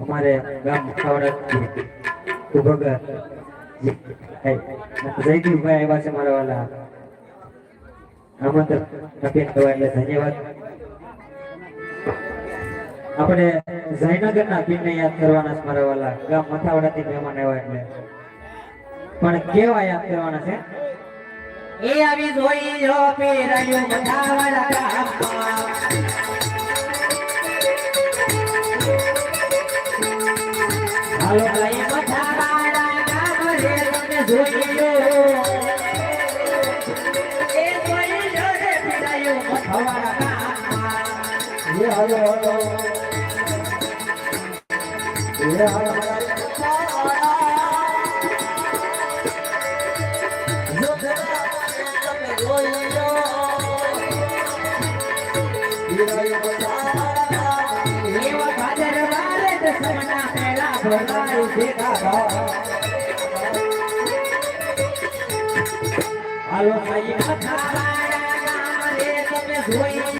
અમારે ગામ ખાવડા ઉભગ જયદીપભાઈ આવ્યા છે મારા વાલા. આમંત્રણ આપીને કહેવાય એટલે ધન્યવાદ. યાદ કરવાના છે મારા વાલા. ગામ મથાવડાથી મહેમાન આવ્યા એટલે. પણ કેવા યાદ કરવાના છે? એ આવી જોઈ. હાલો ભાઈ મધાવાળા હાલો ભાઈ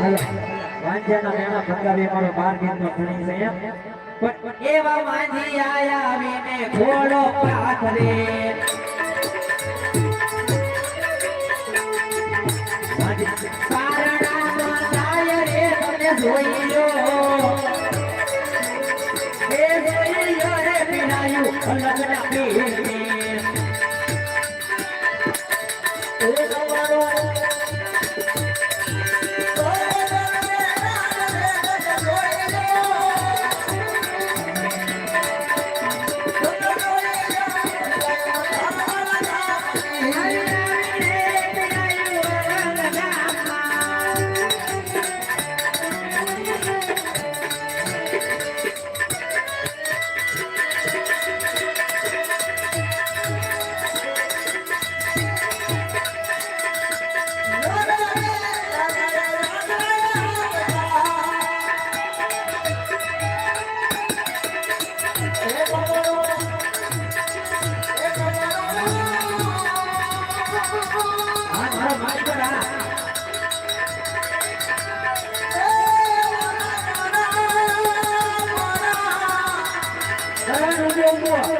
વાંચ્યાના મેળા ભંગાવી અમારો બાર ગીતનો ધણી છે. પણ એવા વાંજી આયા આવીને ઘોડો પાથરે કારણામાં 不